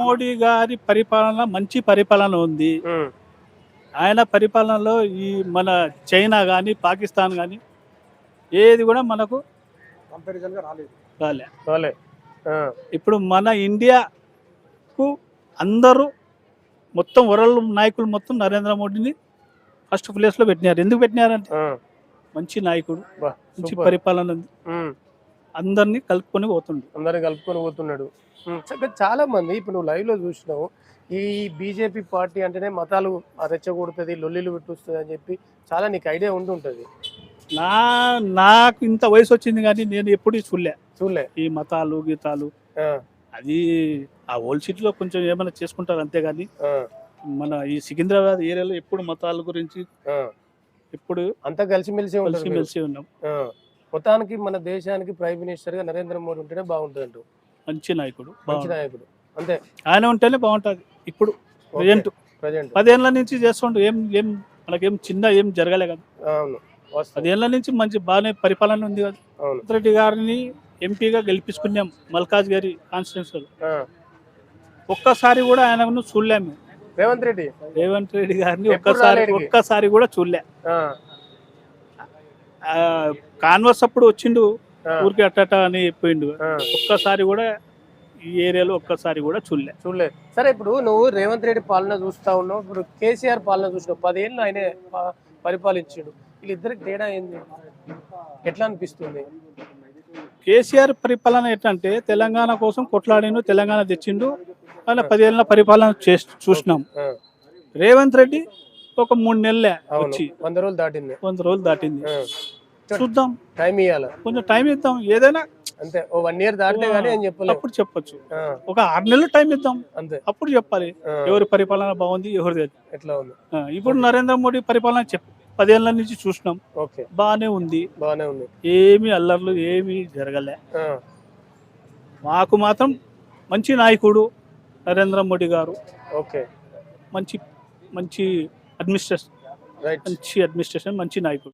మోడీ గారి పరిపాలన మంచి పరిపాలన ఉంది. ఆయన పరిపాలనలో ఈ మన చైనా కానీ పాకిస్తాన్ కానీ ఏది కూడా మనకు రాలే. ఇప్పుడు మన ఇండియాకు అందరూ మొత్తం వరల్డ్ నాయకులు మొత్తం నరేంద్ర మోడీని ఫస్ట్ ప్లేస్లో పెట్టినారు. ఎందుకు పెట్టినారంటే మంచి నాయకుడు మంచి. పరిపాలన ఉంది. అందరినీ కలుపుకొని పోతుండు. అందరిని కలుపుకొని పోతున్నాడు. చాలా మంది ఇప్పుడు నువ్వు లైవ్లో చూసినావు. ఈ బీజేపీ పార్టీ అంటేనే మతాలు రెచ్చగొడుతుంది లొల్లిలు పెట్టొస్తుంది అని చెప్పి చాలా నీకు ఐడియా ఉండి ఉంటుంది. నా నాకు ఇంత వయసు వచ్చింది కానీ నేను ఎప్పుడు చూడలే. చూడలే. ఈ మతాలు గీతాలు అది ఆ ఓల్డ్ సిటీలో కొంచెం ఏమైనా చేసుకుంటారు అంతేగాని మన ఈ సికింద్రాబాద్ ఏరియాలో ఎప్పుడు మతాల గురించి. ఎప్పుడు అంతా కలిసిమెలిసి మీరు. కలిసిమెలిసి ఉన్నాం. మొత్తానికి మన దేశానికి ప్రైమ్ మినిస్టర్గా నరేంద్ర మోడీ ఉంటేనే బాగుంటుంది అంటూ మంచి నాయకుడు మంచి. నాయకుడు. అంతే. ఆయన ఉంటేనే బాగుంటుంది. ఇప్పుడు ప్రజెంట్. ప్రజెంట్. పదేళ్ళ నుంచి చేస్తుండు. ఏం ఏం మనకేం చిన్న ఏం జరగలే కదా. అవును. పదేళ్ళ నుంచి మంచి బాగానే పరిపాలన ఉంది కదా. రెడ్డి గారిని ఎంపీగా గెలిపించుకున్నాం మల్కాజ్ గారి కాన్స్టిట్యూన్సీలో. ఆ. ఒక్కసారి కూడా ఆయనను చూడలేము రేవంత్ రెడ్డి. రేవంత్ రెడ్డి గారిని ఒక్కసారి? ఒక్కసారి కూడా చూడలే. కాన్వర్స్ అప్పుడు వచ్చిండు. ఊరికి అట్టట అని పోయిండు. ఒక్కసారి కూడా ఈ ఏరియాలో ఒక్కసారి కూడా చూడలే. చూడలేదు. సరే ఇప్పుడు నువ్వు రేవంత్ రెడ్డి పాలన చూస్తా ఉన్నావు. ఇప్పుడు కేసీఆర్ పాలన చూసినావు. పదేళ్ళు ఆయనే పరిపాలించాడు. వీళ్ళిద్దరికి తేడా ఏంది? ఎట్లా అనిపిస్తుంది? కేసీఆర్ పరిపాలన ఎట్లంటే తెలంగాణ కోసం కొట్లాడిండు తెలంగాణ తెచ్చిండు. ఆయన పదేళ్ళ పరిపాలన చేసి చూసినాం. రేవంత్ రెడ్డి ఒక మూడు నెలలే వచ్చి. వంద రోజులు దాటింది. వంద రోజులు దాటింది. చూద్దాం. టైం ఇవ్వాల కొంచెం టైం ఇద్దాం. ఏదైనా అంతే ఓ వన్ ఇయర్ దాటితే గానీ ఏం చెప్పలేవు అప్పుడు చెప్పొచ్చు. ఒక ఆరు నెలలు టైం ఇద్దాం. అంతే. అప్పుడు చెప్పాలి. ఎవరి పరిపాలన బాగుంది ఎవరిది ఎట్లా ఉంది? ఇప్పుడు నరేంద్ర మోడీ పరిపాలన చెప్ పదేళ్ళ నుంచి చూసినాం. ఓకే. బాగానే ఉంది. బాగానే ఉంది. ఏమి అల్లర్లు ఏమి జరగలే. మాకు మాత్రం మంచి నాయకుడు నరేంద్ర మోడీ గారు. ఓకే. మంచి మంచి అడ్మినిస్ట్రేషన్ రైట్ మంచి అడ్మినిస్ట్రేషన్ మంచి నాయకుడు.